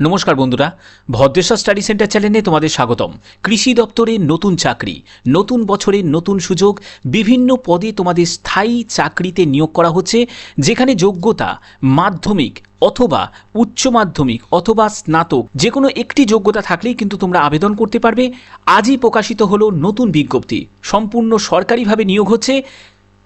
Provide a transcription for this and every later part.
নমস্কার বন্ধুরা, Bhadreswar study centre চ্যানেলে তোমাদের স্বাগতম। কৃষি দপ্তরের নতুন চাকরি, নতুন বছরের নতুন সুযোগ, বিভিন্ন পদে তোমাদের স্থায়ী চাকরিতে নিয়োগ করা হচ্ছে, যেখানে যোগ্যতা মাধ্যমিক অথবা উচ্চ মাধ্যমিক অথবা স্নাতক যে কোনো একটি যোগ্যতা থাকলেই কিন্তু তোমরা আবেদন করতে পারবে। আজই প্রকাশিত হলো নতুন বিজ্ঞপ্তি। সম্পূর্ণ সরকারিভাবে নিয়োগ হচ্ছে।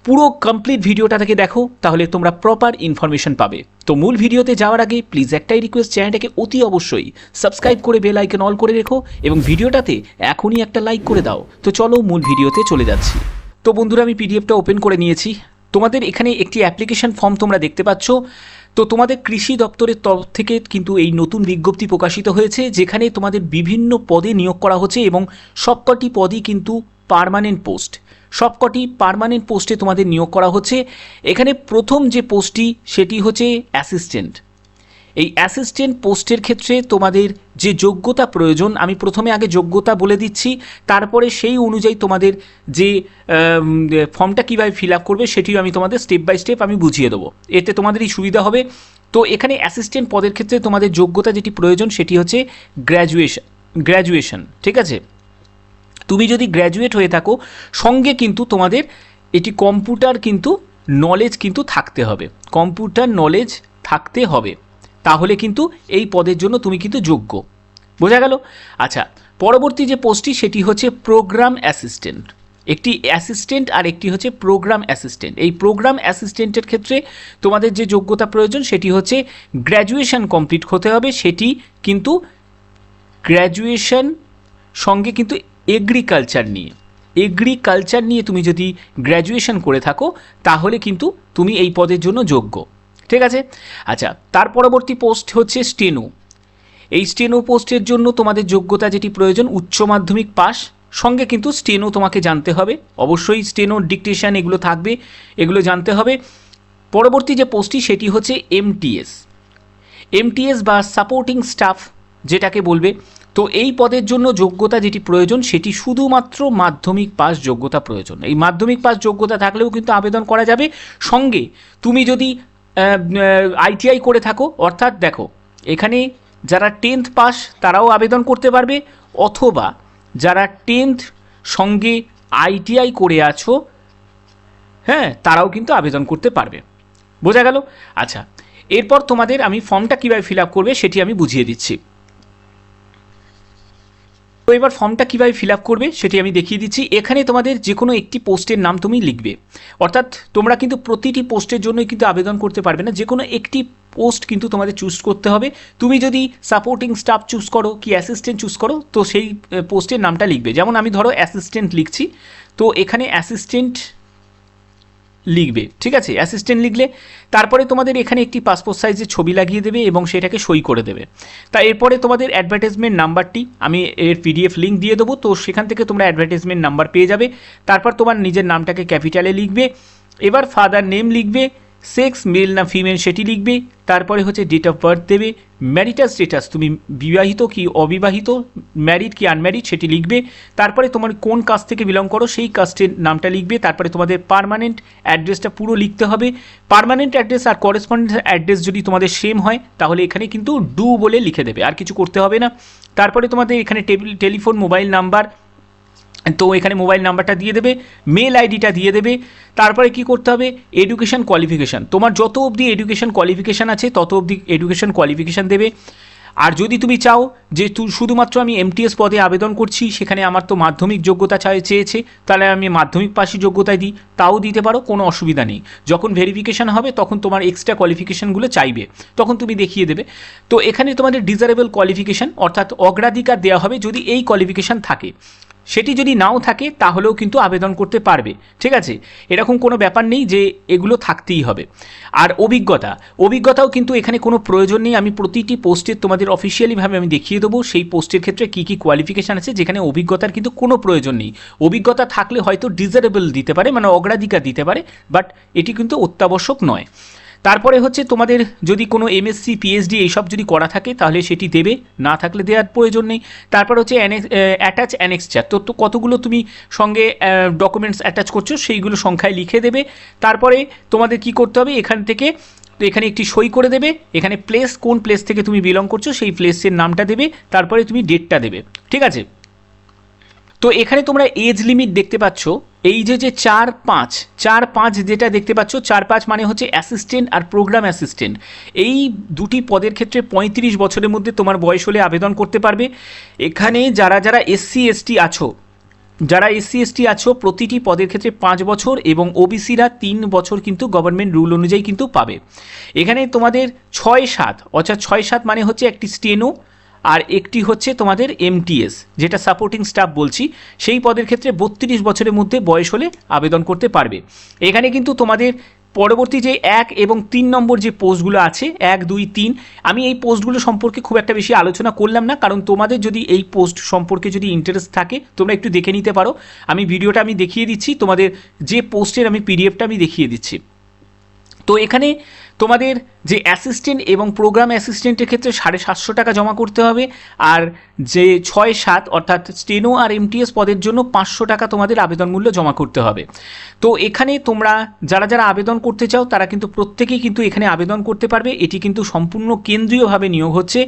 পুরো কমপ্লিট ভিডিওটা থেকে দেখো, তাহলে তোমরা প্রপার ইনফরমেশন পাবে। তো মূল ভিডিওতে যাওয়ার আগে প্লিজ একটাই রিকোয়েস্ট চ্যানেলটাকে অতি অবশ্যই সাবস্ক্রাইব করে বেল আইকন অল করে রেখো এবং ভিডিওটাতে এখনই একটা লাইক করে দাও। তো চলো মূল ভিডিওতে চলে যাচ্ছি। তো বন্ধুরা, আমি পিডিএফটা ওপেন করে নিয়েছি। তোমাদের এখানে একটি অ্যাপ্লিকেশন ফর্ম তোমরা দেখতে পাচ্ছ। তো তোমাদের কৃষি দপ্তরের তরফ থেকে কিন্তু এই নতুন বিজ্ঞপ্তি প্রকাশিত হয়েছে, যেখানে তোমাদের বিভিন্ন পদে নিয়োগ করা হচ্ছে এবং সবকটি পদই কিন্তু পার্মানেন্ট পোস্ট। সবকটি পারমানেন্ট পোস্টে তোমাদের নিয়োগ করা হচ্ছে। এখানে প্রথম যে পোস্টটি, সেটি হচ্ছে অ্যাসিস্ট্যান্ট। এই অ্যাসিস্ট্যান্ট পোস্টের ক্ষেত্রে তোমাদের যে যোগ্যতা প্রয়োজন, আমি প্রথমে আগে যোগ্যতা বলে দিচ্ছি, তারপরে সেই অনুযায়ী তোমাদের যে ফর্মটা কীভাবে ফিল আপ করবে, সেটিও আমি তোমাদের স্টেপ বাই স্টেপ আমি বুঝিয়ে দেবো। এতে তোমাদেরই সুবিধা হবে। তো এখানে অ্যাসিস্ট্যান্ট পদের ক্ষেত্রে তোমাদের যোগ্যতা যেটি প্রয়োজন, সেটি হচ্ছে গ্র্যাজুয়েশন গ্র্যাজুয়েশন, ঠিক আছে? তুমি যদি গ্র্যাজুয়েট হয়ে থাকো, সঙ্গে কিন্তু তোমাদের এটি কম্পিউটার কিন্তু নলেজ কিন্তু থাকতে হবে। কম্পিউটার নলেজ থাকতে হবে। তাহলে কিন্তু এই পদের জন্য তুমি কিন্তু যোগ্য। বোঝা গেল? আচ্ছা পরবর্তী যে পোস্টটি সেটি হচ্ছে প্রোগ্রাম অ্যাসিস্ট্যান্ট একটি অ্যাসিস্ট্যান্ট আর একটি হচ্ছে প্রোগ্রাম অ্যাসিস্ট্যান্ট এই প্রোগ্রাম অ্যাসিস্ট্যান্টের ক্ষেত্রে তোমাদের যে যোগ্যতা প্রয়োজন, সেটি হচ্ছে গ্র্যাজুয়েশন কমপ্লিট হতে হবে। সেটি কিন্তু গ্র্যাজুয়েশন সঙ্গে কিন্তু এগ্রিকালচার নিয়ে। এগ্রিকালচার নিয়ে তুমি যদি গ্র্যাজুয়েশন করে থাকো, তাহলে কিন্তু তুমি এই পদের জন্য যোগ্য। ঠিক আছে? আচ্ছা তার পরবর্তী পোস্ট হচ্ছে স্টেনো এই স্টেনো পোস্টের জন্য তোমাদের যোগ্যতা যেটি প্রয়োজন, উচ্চ মাধ্যমিক পাস। সঙ্গে কিন্তু স্টেনো তোমাকে জানতে হবে। অবশ্যই স্টেনো ডিকটেশন এগুলো থাকবে, এগুলো জানতে হবে। পরবর্তী যে পোস্টটি সেটি হচ্ছে এমটিএস এমটিএস বা সাপোর্টিং স্টাফ যেটাকে বলবে তো এই পদের জন্য যোগ্যতা যেটি প্রয়োজন, সেটি শুধুমাত্র মাধ্যমিক পাস যোগ্যতা প্রয়োজন। এই মাধ্যমিক পাস যোগ্যতা থাকলেও কিন্তু আবেদন করা যাবে। সঙ্গে তুমি যদি আইটিআই করে থাকো, অর্থাৎ দেখো, এখানে যারা টেন্থ পাস, তারাও আবেদন করতে পারবে, অথবা যারা টেন্থ সঙ্গে আইটিআই করে আছো হ্যাঁ তারাও কিন্তু আবেদন করতে পারবে। বোঝা গেল? আচ্ছা এরপর তোমাদের আমি ফর্মটা কীভাবে ফিল আপ করবে, সেটি আমি বুঝিয়ে দিচ্ছি। তো এবার ফর্মটা কীভাবে ফিল আপ করবে সেটি আমি দেখিয়ে দিচ্ছি। এখানে তোমাদের যে কোনো একটি পোস্টের নাম তুমি লিখবে। অর্থাৎ তোমরা কিন্তু প্রতিটি পোস্টের জন্যই কিন্তু আবেদন করতে পারবে না। যে কোনো একটি পোস্ট কিন্তু তোমাদের চুজ করতে হবে। তুমি যদি সাপোর্টিং স্টাফ চুজ করো কি অ্যাসিস্ট্যান্ট চুজ করো, তো সেই পোস্টের নামটা লিখবে। যেমন আমি ধরো অ্যাসিস্ট্যান্ট লিখছি। তো এখানে অ্যাসিস্ট্যান্ট লিখবে, ঠিক আছে? অ্যাসিস্ট্যান্ট লিখলে তারপরে তোমাদের এখানে একটি পাসপোর্ট সাইজের ছবি লাগিয়ে দেবে এবং সেটাকে সই করে দেবে। তা এরপরে তোমাদের অ্যাডভার্টাইজমেন্ট নাম্বারটি, আমি এর পিডিএফ লিঙ্ক দিয়ে দেবো, তো সেখান থেকে তোমরা অ্যাডভার্টাইজমেন্ট নাম্বার পেয়ে যাবে। তারপর তোমার নিজের নামটাকে ক্যাপিটালে লিখবে। এবার ফাদার নেম লিখবে। সেক্স মেল না ফিমেল সেটি লিখবে, তারপরে হচ্ছে ডেট অফ বার্থ দেবে ম্যারিটাল স্টেটাস তুমি বিবাহিত কি অবিবাহিত ম্যারিড কি আনম্যারিড সেটি লিখবে, তারপরে তোমার কোন কাজ থেকে বিলং করো সেই কাস্টের নামটা লিখবে, তারপরে তোমাদের পার্মানেন্ট অ্যাড্রেসটা পুরো লিখতে হবে। পার্মানেন্ট অ্যাড্রেস আর করেসপন্ডেন্স অ্যাড্রেস যদি তোমাদের সেম হয়, তাহলে এখানে কিন্তু ডু বলে লিখে দেবে, আর কিছু করতে হবে না। তারপরে তোমাদের এখানে টেবিল টেলিফোন মোবাইল নাম্বার তো এখানে মোবাইল নাম্বারটা দিয়ে দেবে মেল আইডিটা দিয়ে দেবে, তারপরে কি করতে হবে? এডুকেশন কোয়ালিফিকেশান তোমার যত অবধি এডুকেশন কোয়ালিফিকেশান আছে, তত অবধি এডুকেশন কোয়ালিফিকেশান দেবে। আর যদি তুমি চাও যে শুধুমাত্র আমি এমটিএস পদে আবেদন করছি, সেখানে আমার তো মাধ্যমিক যোগ্যতা চেয়েছে, তাহলে আমি মাধ্যমিক পাশি যোগ্যতায় দিই। তাও দিতে পারো, কোনো অসুবিধা নেই। যখন ভেরিফিকেশান হবে, তখন তোমার এক্সট্রা কোয়ালিফিকেশানগুলো চাইবে। তখন তুমি দেখিয়ে দেবে। তো এখানে তোমাদের ডিজারেবল কোয়ালিফিকেশান অর্থাৎ অগ্রাধিকার দেওয়া হবে যদি এই কোয়ালিফিকেশান থাকে। সেটি যদি নাও থাকে, তাহলেও কিন্তু আবেদন করতে পারবে। ঠিক আছে? এরকম কোনো ব্যাপার নেই যে এগুলো থাকতেই হবে। আর অভিজ্ঞতা। অভিজ্ঞতাও কিন্তু এখানে কোনো প্রয়োজন নেই। আমি প্রতিটি পোস্টের তোমাদের অফিসিয়ালিভাবে আমি দেখিয়ে দেবো সেই পোস্টের ক্ষেত্রে কী কী কোয়ালিফিকেশান আছে, যেখানে অভিজ্ঞতার কিন্তু কোনো প্রয়োজন নেই। অভিজ্ঞতা থাকলে হয়তো ডিজারেবল দিতে পারে মানে অগ্রাধিকার দিতে পারে বাট এটি কিন্তু অত্যাবশ্যক নয়। তারপরে হচ্ছে তোমাদের যদি কোনো এমএসসি পিএইচডি এইসব যদি করা থাকে, তাহলে সেটি দেবে। না থাকলে দেওয়ার প্রয়োজন নেই। তারপর হচ্ছে অ্যাটাচ অ্যানেক্সচার তো তো কতগুলো তুমি সঙ্গে ডকুমেন্টস অ্যাটাচ করছ, সেইগুলো সংখ্যায় লিখে দেবে। তারপরে তোমাদের কি করতে হবে, এখান থেকে তো এখানে একটি সই করে দেবে। এখানে প্লেস কোন প্লেস থেকে তুমি বিলং করছ, সেই প্লেসের নামটা দেবে। তারপরে তুমি ডেটটা দেবে। ঠিক আছে? তো এখানে তোমরা এজ লিমিট দেখতে পাচ্ছ। এই যে যে চার পাঁচ চার পাঁচ যেটা দেখতে পাচ্ছ, চার পাঁচ মানে হচ্ছে অ্যাসিস্ট্যান্ট আর প্রোগ্রাম অ্যাসিস্ট্যান্ট এই দুটি পদের ক্ষেত্রে পঁয়ত্রিশ বছরের মধ্যে তোমার বয়স হলে আবেদন করতে পারবে। এখানে যারা যারা এসসি এসটি আছো, যারা এসসি এসটি আছো, প্রতিটি পদের ক্ষেত্রে পাঁচ বছর এবং ওবিসিরা তিন বছর কিন্তু গভর্নমেন্ট রুল অনুযায়ী কিন্তু পাবে। এখানে তোমাদের ছয় সাত, অর্থাৎ ছয় সাত মানে হচ্ছে একটি স্টেনো আর একটি হচ্ছে তোমাদের এমটিএস যেটা সাপোর্টিং স্টাফ বলছি, সেই পদের ক্ষেত্রে বত্রিশ বছরের মধ্যে বয়স হলে আবেদন করতে পারবে। এখানে কিন্তু তোমাদের পরবর্তী যে এক এবং তিন নম্বর যে পোস্টগুলো আছে, এক, দুই, তিন, আমি এই পোস্টগুলো সম্পর্কে খুব একটা বেশি আলোচনা করলাম না, কারণ তোমাদের যদি এই পোস্ট সম্পর্কে যদি ইন্টারেস্ট থাকে, তোমরা একটু দেখে নিতে পারো। আমি ভিডিওটা আমি দেখিয়ে দিচ্ছি, তোমাদের যে পোস্টের আমি পিডিএফটা আমি দেখিয়ে দিচ্ছি। তো এখানে তোমাদের যে অ্যাসিস্ট্যান্ট এবং প্রোগ্রাম অ্যাসিস্ট্যান্টের ক্ষেত্রে সাড়ে সাতশো টাকা জমা করতে হবে, আর যে ছয় সাত অর্থাৎ স্টেনো আর এমটিএস পদের জন্য পাঁচশো টাকা তোমাদের আবেদন মূল্য জমা করতে হবে। তো এখানে তোমরা যারা যারা আবেদন করতে চাও, তারা কিন্তু প্রত্যেকেই কিন্তু এখানে আবেদন করতে পারবে। এটি কিন্তু সম্পূর্ণ কেন্দ্রীয়ভাবে নিয়োগ হচ্ছে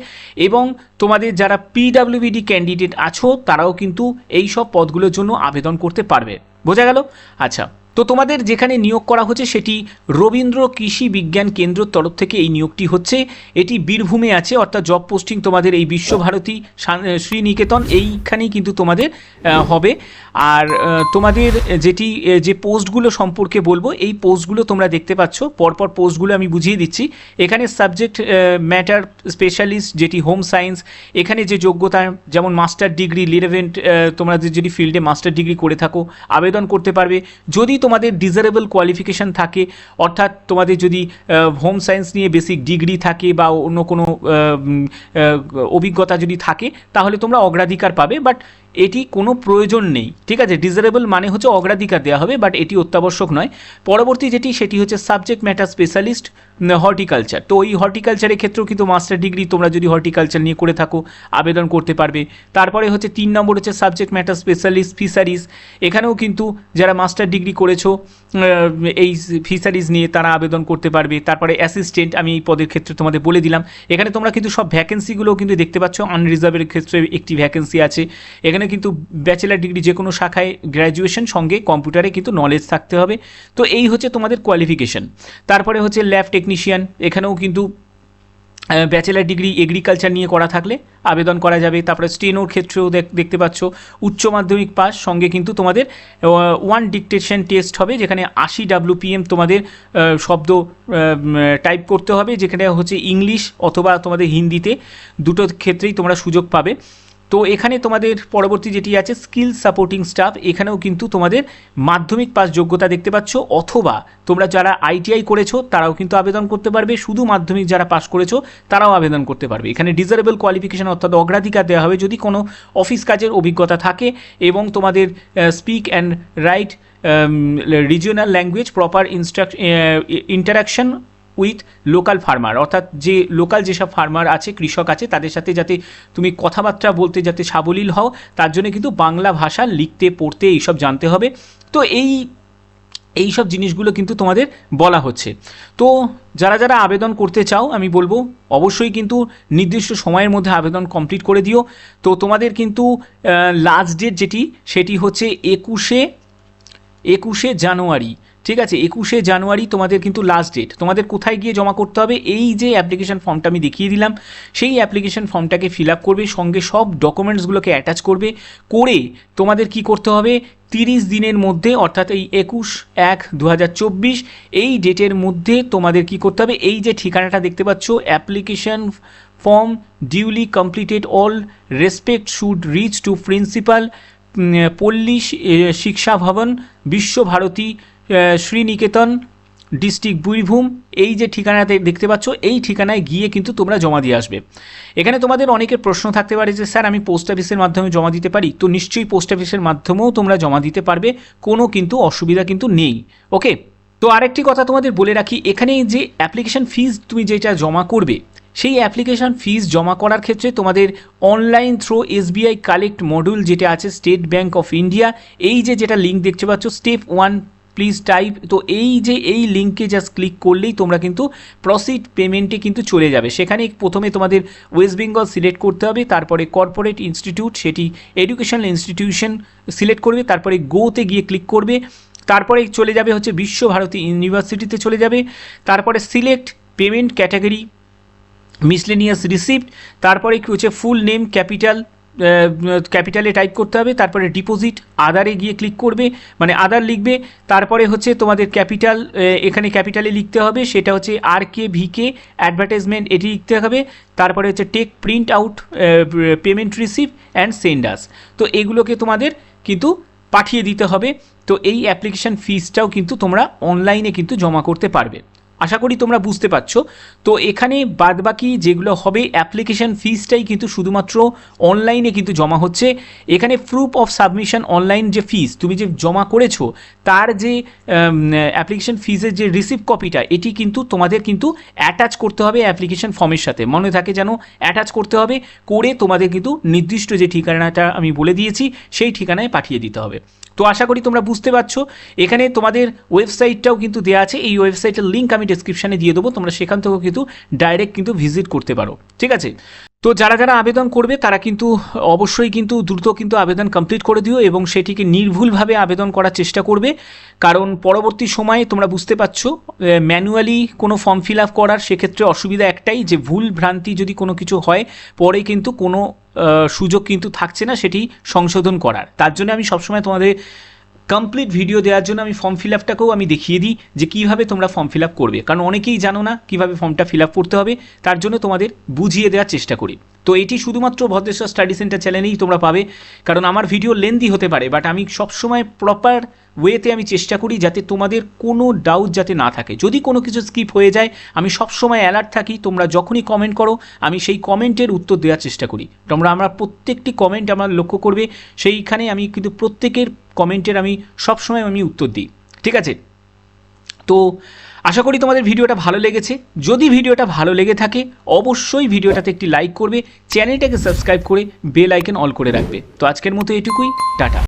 এবং তোমাদের যারা পিডাব্লিউবিডি ক্যান্ডিডেট আছো, তারাও কিন্তু এই সব পদগুলোর জন্য আবেদন করতে পারবে। বোঝা গেল? আচ্ছা তো তোমাদের যেখানে নিয়োগ করা হচ্ছে সেটি রবীন্দ্র কৃষি বিজ্ঞান কেন্দ্রের তরফ থেকে এই নিয়োগটি হচ্ছে। এটি বীরভূমে আছে, অর্থাৎ জব পোস্টিং তোমাদের এই বিশ্বভারতী শ্রীনিকেতন, এইখানেই কিন্তু তোমাদের হবে। আর তোমাদের যেটি যে পোস্টগুলো সম্পর্কে বলব, এই পোস্টগুলো তোমরা দেখতে পাচ্ছ। পরপর পোস্টগুলো আমি বুঝিয়ে দিচ্ছি। এখানে সাবজেক্ট ম্যাটার স্পেশালিস্ট যেটি হোম সায়েন্স এখানে যে যোগ্যতা, যেমন মাস্টার ডিগ্রি রিলেভেন্ট তোমরা যদি ফিল্ডে মাস্টার ডিগ্রি করে থাকো, আবেদন করতে পারবে। যদি তোমাদের ডিজারেবল কোয়ালিফিকেশান থাকে, অর্থাৎ তোমাদের যদি হোম সায়েন্স নিয়ে বেসিক ডিগ্রি থাকে বা অন্য কোনো অভিজ্ঞতা যদি থাকে, তাহলে তোমরা অগ্রাধিকার পাবে বাট এটি কোনো প্রয়োজন নেই, ঠিক আছে? ডিজারেবল মানে হচ্ছে অগ্রাধিকার দেওয়া হবে বাট এটি অত্যাবশ্যক নয়। পরবর্তী যেটি, সেটি হচ্ছে সাবজেক্ট ম্যাটার স্পেশালিস্ট হর্টিকালচার তো এই হর্টিকালচারের ক্ষেত্রেও কিন্তু মাস্টার ডিগ্রি তোমরা যদি হর্টিকালচার নিয়ে করে থাকো, আবেদন করতে পারবে। তারপরে হচ্ছে তিন নম্বর হচ্ছে সাবজেক্ট ম্যাটার স্পেশালিস্ট ফিশারিজ এখানেও কিন্তু যারা মাস্টার ডিগ্রি করেছ এই ফিশারিজ নিয়ে তারা আবেদন করতে পারবে। তারপরে অ্যাসিস্ট্যান্ট আমি এই পদের ক্ষেত্রে তোমাদের বলে দিলাম। এখানে তোমরা কিন্তু সব ভ্যাকেন্সিগুলোও কিন্তু দেখতে পাচ্ছ। আনরিজার্ভের ক্ষেত্রে একটি ভ্যাকেন্সি আছে। এখানে কিন্তু ব্যাচেলার ডিগ্রি যে কোনো শাখায় গ্র্যাজুয়েশন সঙ্গে কম্পিউটারে কিন্তু নলেজ থাকতে হবে। তো এই হচ্ছে তোমাদের কোয়ালিফিকেশন তারপরে হচ্ছে ল্যাব টেকনিশিয়ান এখানেও কিন্তু ব্যাচেলার ডিগ্রি এগ্রিকালচার নিয়ে করা থাকলে আবেদন করা যাবে। তারপরে স্টেনোর ক্ষেত্রেও দেখ- দেখতে পাচ্ছ, উচ্চ মাধ্যমিক পাস সঙ্গে কিন্তু তোমাদের ওয়ান ডিকটেশন টেস্ট হবে, যেখানে আশি ডাব্লুপিএম তোমাদের শব্দ টাইপ করতে হবে, যেখানে হচ্ছে ইংলিশ অথবা তোমাদের হিন্দিতে দুটো ক্ষেত্রেই তোমরা সুযোগ পাবে। তো এখানে তোমাদের পরবর্তী যেটি আছে স্কিল সাপোর্টিং স্টাফ এখানেও কিন্তু তোমাদের মাধ্যমিক পাস যোগ্যতা দেখতে পাচ্ছ, অথবা তোমরা যারা আইটিআই করেছ, তারাও কিন্তু আবেদন করতে পারবে, শুধু মাধ্যমিক যারা পাস করেছ, তারাও আবেদন করতে পারবে। এখানে ডিজারেবল কোয়ালিফিকেশান অর্থাৎ অগ্রাধিকার দেওয়া হবে যদি কোনো অফিস কাজের অভিজ্ঞতা থাকে, এবং তোমাদের speak and write regional language proper instruct interaction with local farmer অর্থাৎ যে লোকাল যেসব ফার্মার আছে, কৃষক আছে, তাদের সাথে যাতে তুমি কথাবার্তা বলতে যাতে সাবলীল হও, তার জন্য কিন্তু বাংলা ভাষা লিখতে, পড়তে এইসব জানতে হবে। তো এই এই সব জিনিসগুলো কিন্তু তোমাদের বলা হচ্ছে। তো যারা যারা আবেদন করতে চাও, আমি বলব অবশ্যই কিন্তু নির্দিষ্ট সময়ের মধ্যে আবেদন কমপ্লিট করে দিও। তো তোমাদের কিন্তু লাস্ট ডেট যেটি, সেটি হচ্ছে একুশে একুশে জানুয়ারি, ঠিক আছে? একুশে জানুয়ারি তোমাদের কিন্তু লাস্ট ডেট তোমাদের কোথায় গিয়ে জমা করতে হবে? এই যে অ্যাপ্লিকেশন ফর্মটা আমি দেখিয়ে দিলাম, সেই অ্যাপ্লিকেশন ফর্মটাকে ফিল আপ করবে, সঙ্গে সব ডকুমেন্টসগুলোকে অ্যাটাচ করবে, করে তোমাদের কি করতে হবে? তিরিশ দিনের মধ্যে, অর্থাৎ এই একুশ এক দু এই ডেটের মধ্যে তোমাদের কি করতে হবে? এই যে ঠিকানাটা দেখতে পাচ্ছ application form duly completed all respect should reach to principal Palli Shiksha Bhavan, Visva Bharati Sriniketan, district Birbhum, এই যে ঠিকানাতে দেখতে পাচ্ছ, এই ঠিকানায় গিয়ে কিন্তু তোমরা জমা দিয়ে আসবে। এখানে তোমাদের অনেকের প্রশ্ন থাকতে পারে যে, স্যার, আমি পোস্ট অফিসের মাধ্যমে জমা দিতে পারি? তো নিশ্চয়ই পোস্ট অফিসের মাধ্যমেও তোমরা জমা দিতে পারবে, কোনো কিন্তু অসুবিধা কিন্তু নেই। ওকে? তো আরেকটি কথা তোমাদের বলে রাখি, এখানে যে অ্যাপ্লিকেশন ফিজ তুমি যেটা জমা করবে সেই অ্যাপ্লিকেশন ফিজ জমা করার ক্ষেত্রে তোমাদের online through SBI collect module যেটা আছে স্টেট ব্যাঙ্ক অফ ইন্ডিয়া এই যে যেটা লিঙ্ক দেখতে পাচ্ছ স্টেপ ওয়ান প্লিজ টাইপ তো এই যে এই লিঙ্কে জাস্ট ক্লিক করলেই তোমরা কিন্তু প্রসিড পেমেন্টে কিন্তু চলে যাবে। সেখানে প্রথমে তোমাদের ওয়েস্ট বেঙ্গল সিলেক্ট করতে হবে, তারপরে কর্পোরেট ইনস্টিটিউট সেটি এডুকেশনাল ইনস্টিটিউশন সিলেক্ট করবে, তারপরে গোতে গিয়ে ক্লিক করবে, তারপরে চলে যাবে হচ্ছে বিশ্বভারতী ইউনিভার্সিটিতে চলে যাবে, তারপরে select payment category miscellaneous receipt তারপরে কি হচ্ছে ফুল নেম ক্যাপিটাল ক্যাপিটালে টাইপ করতে হবে, তারপরে ডিপোজিট আদারে গিয়ে ক্লিক করবে মানে আদার লিখবে, তারপরে হচ্ছে তোমাদের ক্যাপিটাল এখানে ক্যাপিটালে লিখতে হবে, সেটা হচ্ছে আর কে ভি কে অ্যাডভার্টাইজমেন্ট এটি লিখতে হবে, তারপরে হচ্ছে take print out payment receive and send us তো এগুলোকে তোমাদের কিন্তু পাঠিয়ে দিতে হবে, তো এই অ্যাপ্লিকেশান ফিজটাও কিন্তু তোমরা অনলাইনে কিন্তু জমা করতে পারবে। আশা করি তোমরা বুঝতে পারছ। তো এখানে বাদবাকি যেগুলো হবে অ্যাপ্লিকেশন ফিসটাই কিন্তু শুধুমাত্র অনলাইনে কিন্তু জমা হচ্ছে। এখানে প্রুফ অফ সাবমিশন অনলাইন যে ফিস তুমি যে জমা করেছ, তার যে অ্যাপ্লিকেশন ফিজের যে রিসিভ কপিটা এটি কিন্তু তোমাদের কিন্তু অ্যাটাচ করতে হবে অ্যাপ্লিকেশন ফর্মের সাথে। মনে থাকে যেন অ্যাটাচ করতে হবে, করে তোমাদের কিন্তু নির্দিষ্ট যে ঠিকানাটা আমি বলে দিয়েছি, সেই ঠিকানায় পাঠিয়ে দিতে হবে। তো আশা করি তোমরা বুঝতে পারছ। এখানে তোমাদের ওয়েবসাইটটাও কিন্তু দেওয়া আছে। এই ওয়েবসাইটের লিঙ্ক আমি ডিসক্রিপশানে দিয়ে দেবো। তোমরা সেখান থেকেও কিন্তু ডাইরেক্ট কিন্তু ভিজিট করতে পারো। ঠিক আছে? তো যারা যারা আবেদন করবে, তারা কিন্তু অবশ্যই কিন্তু দ্রুত কিন্তু আবেদন কমপ্লিট করে দিও এবং সেটিকে নির্ভুলভাবে আবেদন করার চেষ্টা করবে। কারণ পরবর্তী সময়ে তোমরা বুঝতে পারছ ম্যানুয়ালি কোনো ফর্ম ফিল আপ করার সেক্ষেত্রে অসুবিধা একটাই যে ভুল ভ্রান্তি যদি কোনো কিছু হয়, পরে কিন্তু কোনো সুযোগ কিন্তু থাকছে না সেটি সংশোধন করার। তার জন্য আমি সবসময় তোমাদের কমপ্লিট ভিডিও দেওয়ার জন্য আমি ফর্ম ফিল আপটাকেও আমি দেখিয়ে দিই যে কীভাবে তোমরা ফর্ম ফিল আপ করবে। কারণ অনেকেই জানো না কীভাবে ফর্মটা ফিল আপ করতে হবে, তার জন্য তোমাদের বুঝিয়ে দেওয়ার চেষ্টা করি। তো এটি শুধুমাত্র ভদ্রেশ্বর স্টাডি সেন্টার চ্যানেলেই তোমরা পাবে, কারণ আমার ভিডিও লেন্দি হতে পারে বাট আমি সবসময় প্রপার ওয়েতে আমি চেষ্টা করি যাতে তোমাদের কোনো ডাউট যাতে না থাকে। যদি কোনো কিছু স্কিপ হয়ে যায়, আমি সবসময় অ্যালার্ট থাকি, তোমরা যখনই কমেন্ট করো, আমি সেই কমেন্টের উত্তর দেওয়ার চেষ্টা করি। তোমরা আমরা প্রত্যেকটি কমেন্ট আমার লক্ষ্য করবে, সেইখানে আমি কিন্তু প্রত্যেকের কমেন্টের আমি সবসময় আমি উত্তর দিই, ঠিক আছে? তো আশা করি তোমাদের ভিডিওটা ভালো লেগেছে। যদি ভিডিওটা ভালো লেগে থাকে, অবশ্যই ভিডিওটাতে একটি লাইক করবে, চ্যানেলটাকে সাবস্ক্রাইব করে বেল আইকন অল করে রাখবে। তো আজকের মতো এটুকুই, টাটা।